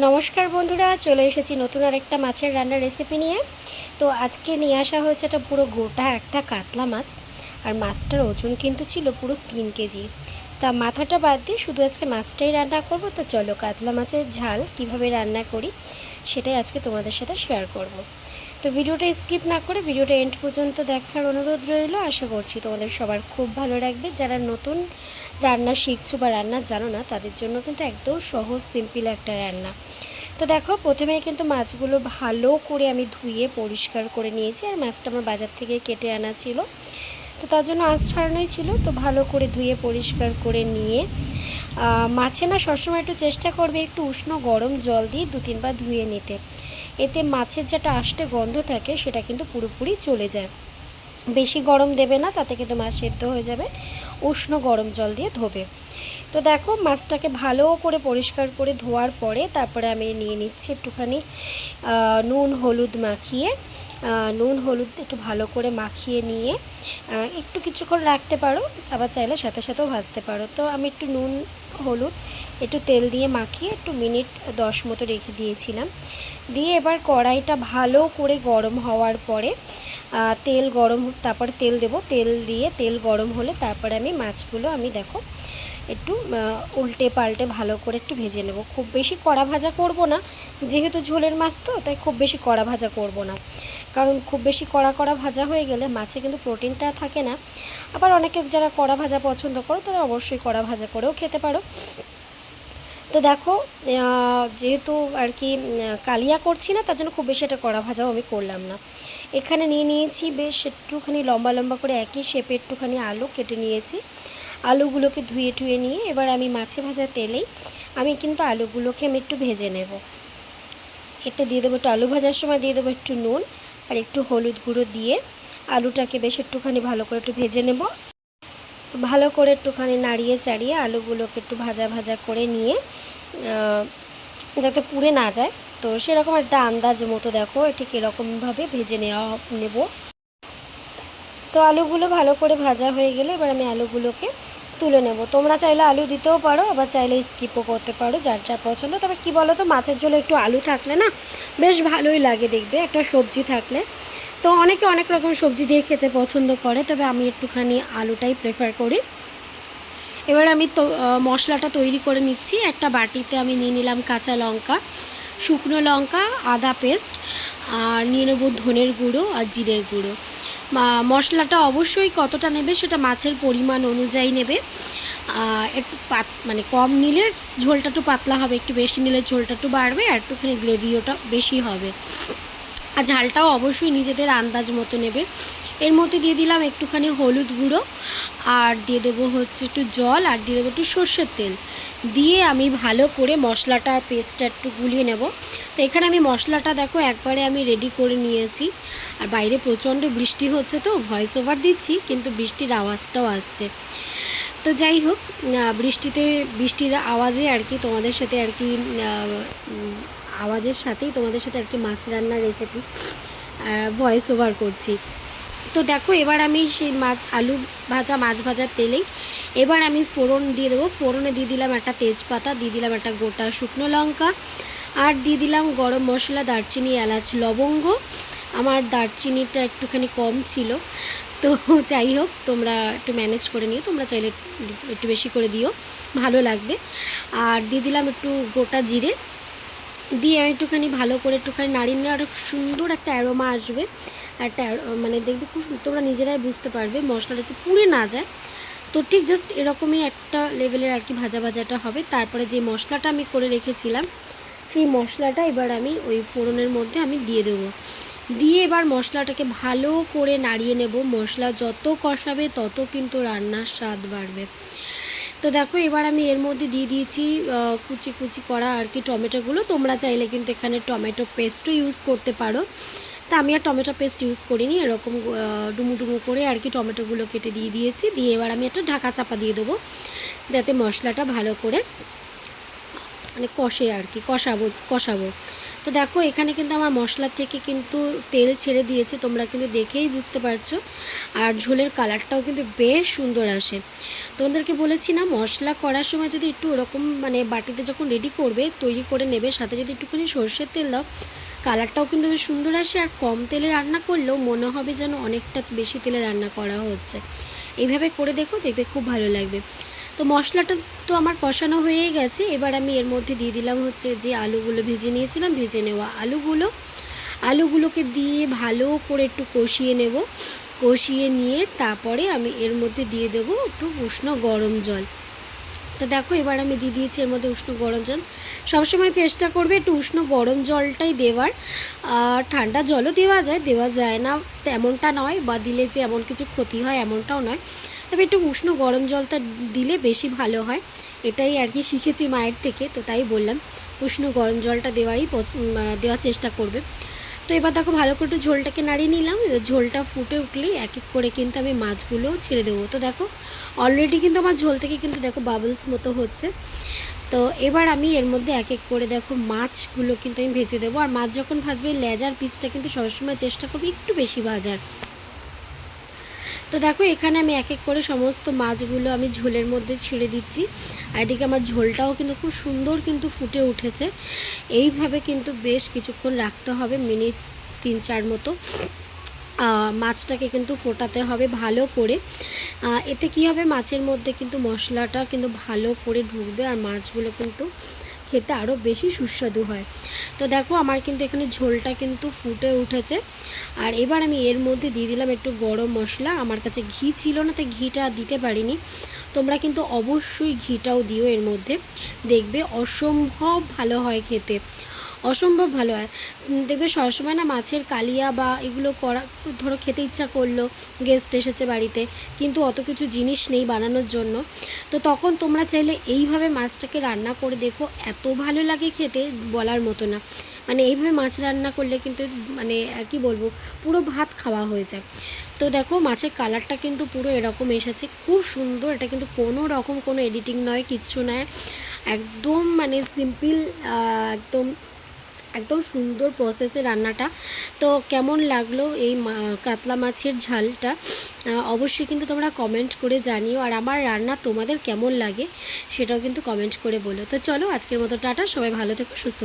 নমস্কার বন্ধুরা, চলে এসেছি নতুন আর একটা মাছের রান্নার রেসিপি নিয়ে তো আজকে নিয়ে আসা হয়েছে এটা পুরো গোটা একটা কাতলা মাছ, আর মাছটার ওজন কিন্তু ছিল পুরো তিন কেজি তা মাথাটা বাদ দিয়ে শুধু আজকে মাছটাই রান্না করব, তো চলো কাতলা মাছের ঝাল কীভাবে রান্না করি সেটাই আজকে তোমাদের সাথে শেয়ার করব। তো ভিডিওটা স্কিপ না করে ভিডিওটা এন্ড পর্যন্ত দেখার অনুরোধ রইল। আশা করছি তোমাদের সবার খুব ভালো লাগবে। যারা নতুন রান্না শিখছো বা রান্না জানো না, তাদের জন্য কিন্তু একদম সহজ সিম্পল একটা রান্না। তো দেখো, প্রথমেই কিন্তু মাছগুলো ভালো করে আমি ধুয়ে পরিষ্কার করে নিয়েছি আর মাছটা আমার বাজার থেকে কেটে আনা ছিল। তো তার জন্য আঁশ ছাড়ানোই ছিল। তো ভালো করে ধুয়ে পরিষ্কার করে নিয়ে মাছে না সবসময় একটু চেষ্টা করবে একটু উষ্ণ গরম জল দিয়ে দু তিনবার ধুয়ে নিতে। এতে মাছের যেটা আষ্টে গন্ধ থাকে, সেটা কিন্তু পুরোপুরি চলে যায়। বেশি গরম দেবে না, তাতে কিন্তু মাছ সেদ্ধ হয়ে যাবে। উষ্ণ গরম জল দিয়ে ধোবে। তো দেখো, মাছটাকে ভালো করে পরিষ্কার করে ধোয়ার পরে তারপরে আমি নিয়ে নিচ্ছি একটুখানি নুন, হলুদ মাখিয়ে নুন, হলুদ একটু ভালো করে মাখিয়ে নিয়ে একটু কিছুক্ষণ রাখতে পারো, আবার চাইলে সাথে সাথেও ভাজতে পারো। তো আমি একটু নুন, হলুদ, একটু তেল দিয়ে মাখিয়ে একটু মিনিট দশ মতো রেখে দিয়েছিলাম। দিয়ে এবার কড়াইটা ভালো করে গরম হওয়ার পরে তেল গরম তারপর তেল দেব। তেল দিয়ে তেল গরম হলে তারপরে আমি মাছগুলো আমি দেখো, একটু উল্টে পাল্টে ভালো করে একটু ভেজে নেব। খুব বেশি কড়া ভাজা করব না, যেহেতু ঝোলের মাছ তো, তাই খুব বেশি কড়া ভাজা করব না। কারণ খুব বেশি কড়া কড়া ভাজা হয়ে গেলে মাছে কিন্তু প্রোটিনটা থাকে না। আবার অনেকে যারা কড়া ভাজা পছন্দ করো, তারা অবশ্যই কড়া ভাজা করেও খেতে পারো। তো দেখো যেহেতু আর কি কালিয়া করছি না, তার জন্য খুব বেশি একটা কড়া ভাজাও আমি করলাম না। এখানে নিয়ে নিয়েছি বেশ একটুখানি লম্বা লম্বা করে একই শেপে একটুখানি আলু কেটে নিয়েছি। আলুগুলোকে ধুয়ে টুয়ে নিয়ে এবার আমি মাছে ভাজা তেলেই আমি কিন্তু আলুগুলোকে আমি একটু ভেজে নেব। এতে দিয়ে দেবো একটু আলু ভাজার সময় দিয়ে দেবো একটু নুন আর একটু হলুদ গুঁড়ো দিয়ে আলুটাকে বেশ একটুখানি ভালো করে একটু ভেজে নেব। তো ভালো করে একটুখানি নাড়িয়ে চাড়িয়ে আলুগুলোকে একটু ভাজা ভাজা করে নিয়ে যাতে পুড়ে না যায়। তো সেরকম একটা আন্দাজ মতো দেখো, ঠিক এরকমভাবে ভেজে নেওয়া, নেব। তো আলুগুলো ভালো করে ভাজা হয়ে গেলে এবার আমি আলুগুলোকে তুলে নেব। তোমরা চাইলে আলু দিতেও পারো, আবার চাইলে স্কিপও করতে পারো, যার যার পছন্দ। তবে কি বলো তো মাছের ঝোলে একটু আলু থাকলে না, বেশ ভালোই লাগে দেখবে, একটা সবজি থাকলে। তো অনেকে অনেক রকম সবজি দিয়ে খেতে পছন্দ করে, তবে আমি একটুখানি আলুটাই প্রেফার করি। এবার আমি তো মশলাটা তৈরি করে নিচ্ছি। একটা বাটিতে আমি নিয়ে নিলাম কাঁচা লঙ্কা, শুকনো লঙ্কা, আদা পেস্ট আর নিয়ে নেব ধনের গুঁড়ো আর জিরের গুঁড়ো। মশলাটা অবশ্যই কতটা নেবে সেটা মাছের পরিমাণ অনুযায়ী নেবে। একটু পাত মানে কম নিলে ঝোলটা একটু পাতলা হবে, একটু বেশি নিলে ঝোলটা একটু বাড়বে আর একটুখানি গ্রেভিওটা বেশি হবে। আর ঝালটাও অবশ্যই নিজেদের আন্দাজ মতো নেবে। এর মধ্যে দিয়ে দিলাম একটুখানি হলুদ গুঁড়ো আর দিয়ে দেবো হচ্ছে একটু জল আর দিয়ে দেবো একটু সর্ষের তেল। দিয়ে আমি ভালো করে মশলাটা আর পেস্টটা একটু গুলিয়ে নেব। তো এখানে আমি মশলাটা দেখো একবারে আমি রেডি করে নিয়েছি। আর বাইরে প্রচণ্ড বৃষ্টি হচ্ছে তো ভয়েস ওভার দিচ্ছি, কিন্তু বৃষ্টির আওয়াজটাও আসছে। তো যাই হোক বৃষ্টিতে, বৃষ্টির আওয়াজে আর কি তোমাদের সাথে আর কি আওয়াজের সাথেই তোমাদের সাথে আর কি মাছ রান্নার রেসিপি ভয়েস ওভার করছি। তো দেখো, এবার আমি সেই মাছ, আলু ভাজা, মাছ ভাজার তেলেই এবার আমি ফোড়ন দিয়ে দেবো। ফোড়নে দিয়ে দিলাম একটা তেজপাতা, দিয়ে দিলাম একটা গোটা শুকনো লঙ্কা, আর দিয়ে দিলাম গরম মশলা, দারচিনি, এলাচ, লবঙ্গ। আমার দারচিনিটা একটুখানি কম ছিল। তো যাই হোক, তোমরা একটু ম্যানেজ করে নিও। তোমরা চাইলে একটু বেশি করে দিও। ভালো লাগবে। আর দিয়ে দিলাম একটু গোটা জিরে। দিয়ে আমি একটুখানি ভালো করে একটুখানি নাড়িয়ে নিয়ে আরও সুন্দর একটা অ্যারোমা আসবে। একটা মানে দেখবে খুব তোমরা নিজেরাই বুঝতে পারবে মশলাটা যাতে পুড়ে না যায়। তো ঠিক জাস্ট এরকমই একটা লেভেলের আর কি ভাজা ভাজাটা হবে। তারপরে যে মশলাটা আমি করে রেখেছিলাম, সেই মশলাটা এবার আমি ওই ফোড়নের মধ্যে আমি দিয়ে দেবো। দিয়ে এবার মশলাটাকে ভালো করে নাড়িয়ে নেব। মশলা যত কষাবে তত কিন্তু রান্নার স্বাদ বাড়বে। তো দেখো, এবার আমি এর মধ্যে দিয়ে দিয়েছি কুচি কুচি করা আর কি টমেটোগুলো। তোমরা চাইলে কিন্তু এখানে টমেটো পেস্টও ইউজ করতে পারো। তা আমি আর টমেটো পেস্ট ইউজ করিনি, এরকম ডুমু ডুমু করে আর কি টমেটোগুলো কেটে দিয়ে দিয়েছি। দিয়ে এবার আমি একটা ঢাকা চাপা দিয়ে দেবো, যাতে মশলাটা ভালো করে মানে কষে আর কি, কষাবো কষাবো। তো দেখো, এখানে কিন্তু আমার মশলা থেকে কিন্তু তেল ছেড়ে দিয়েছে, তোমরা কিন্তু দেখেই বুঝতে পারছ। আর ঝোলের কালারটাও কিন্তু বেশ সুন্দর আসে। তোমাদেরকে বলেছি না, মশলা করার সময় যদি একটু ওরকম মানে বাটিতে যখন রেডি করবে, তৈরি করে নেবে, সাথে যদি একটুখানি সর্ষের তেল দাও, কালারটাও কিন্তু বেশ সুন্দর আসে। আর কম তেলে রান্না করলেও মনে হবে যেন অনেকটা বেশি তেলে রান্না করা হচ্ছে। এইভাবে করে দেখো দেখবে খুব ভালো লাগবে। তো মশলাটা তো আমার কষানো হয়েই গেছে। এবার আমি এর মধ্যে দিয়ে দিলাম হচ্ছে যে আলুগুলো ভেজে নিয়েছিলাম, ভেজে নেওয়া আলুগুলো। আলুগুলোকে দিয়ে ভালো করে একটু কষিয়ে নেব। কষিয়ে নিয়ে তারপরে আমি এর মধ্যে দিয়ে দেবো একটু উষ্ণ গরম জল। তো দেখো এবার আমি দিয়ে দিয়েছি এর মধ্যে উষ্ণ গরম জল। সবসময় চেষ্টা করবে একটু উষ্ণ গরম জলটাই দেওয়ার। আর ঠান্ডা জলও দেওয়া যায় দেওয়া যায় না তেমনটা নয় বা দিলে যে এমন কিছু ক্ষতি হয় এমনটাও নয়। তবে একটু উষ্ণ গরম জলটা দিলে বেশি ভালো হয়। এটাই আর কি শিখেছি মায়ের থেকে তো তাই বললাম উষ্ণ গরম জলটা আহ, দেওয়ার চেষ্টা করবে। তো এবার দেখো ভালো করে একটু ঝোলটাকে নাড়িয়ে নিলাম। এবার ঝোলটা ফুটে উঠলেই এক এক করে কিন্তু আমি মাছগুলোও ছেড়ে দেবো। তো দেখো অলরেডি কিন্তু আমার ঝোল থেকে কিন্তু দেখো বাবলস মতো হচ্ছে। তো এবার আমি এর মধ্যে এক এক করে দেখো মাছগুলো কিন্তু আমি ভেজে দেবো। আর মাছ যখন ভাজবে লেজার পিসটা কিন্তু সবসময় চেষ্টা করবি একটু বেশি ভাজার। তো দেখো, এখানে আমি এক এক করে সমস্ত মাছগুলো আমি ঝোলের মধ্যে ছেড়ে দিচ্ছি। আর এদিকে আমার ঝোলটাও কিন্তু খুব সুন্দর কিন্তু ফুটে উঠেছে। এইভাবে কিন্তু বেশ কিছুক্ষণ রাখতে হবে, মিনিট তিন চার মতো। মাছটাকে কিন্তু ফোটাতে হবে ভালো করে। এতে কি হবে, মাছের মধ্যে কিন্তু মশলাটা কিন্তু ভালো করে ঢুকবে আর মাছগুলো কিন্তু খেতে আরও বেশি সুস্বাদু হয়। তো দেখো আমার কিন্তু এখানে ঝোলটা কিন্তু ফুটে উঠেছে। আর এবার আমি এর মধ্যে দিয়ে দিলাম একটু গরম মশলা। আমার কাছে ঘি ছিল না তো ঘিটা দিতে পারিনি। তোমরা কিন্তু অবশ্যই ঘিটাও দিও এর মধ্যে। দেখবে অসম্ভব ভালো হয় খেতে। অসম্ভব ভালো হয়। দেখবে সবসময় না মাছের কালিয়া বা এগুলো করা, ধরো খেতে ইচ্ছা করল গেস্ট এসেছে বাড়িতে, কিন্তু অত কিছু জিনিস নেই বানানোর জন্য। তো তখন তোমরা চাইলে এইভাবে মাছটাকে রান্না করে দেখো, এত ভালো লাগে খেতে বলার মতো না। মানে এইভাবে মাছ রান্না করলে কিন্তু মানে আর কি বলব, পুরো ভাত খাওয়া হয়ে যায়। তো দেখো মাছের কালারটা কিন্তু পুরো এরকম এসেছে, খুব সুন্দর। এটা কিন্তু কোনো রকম কোনো এডিটিং নয়, কিচ্ছু নয়। একদম মানে সিম্পল একদম একদম সুন্দর প্রসেসে রান্নাটা। তো কেমন লাগল এই কাতলা মাছের ঝালটা? অবশ্যই কিন্তু তোমরা কমেন্ট করে জানিও। আর আমার রান্না তোমাদের কেমন লাগে, সেটাও কিন্তু কমেন্ট করে বলো। তো চলো আজকের মতো টাটা, সবাই ভালো থেকো, সুস্থ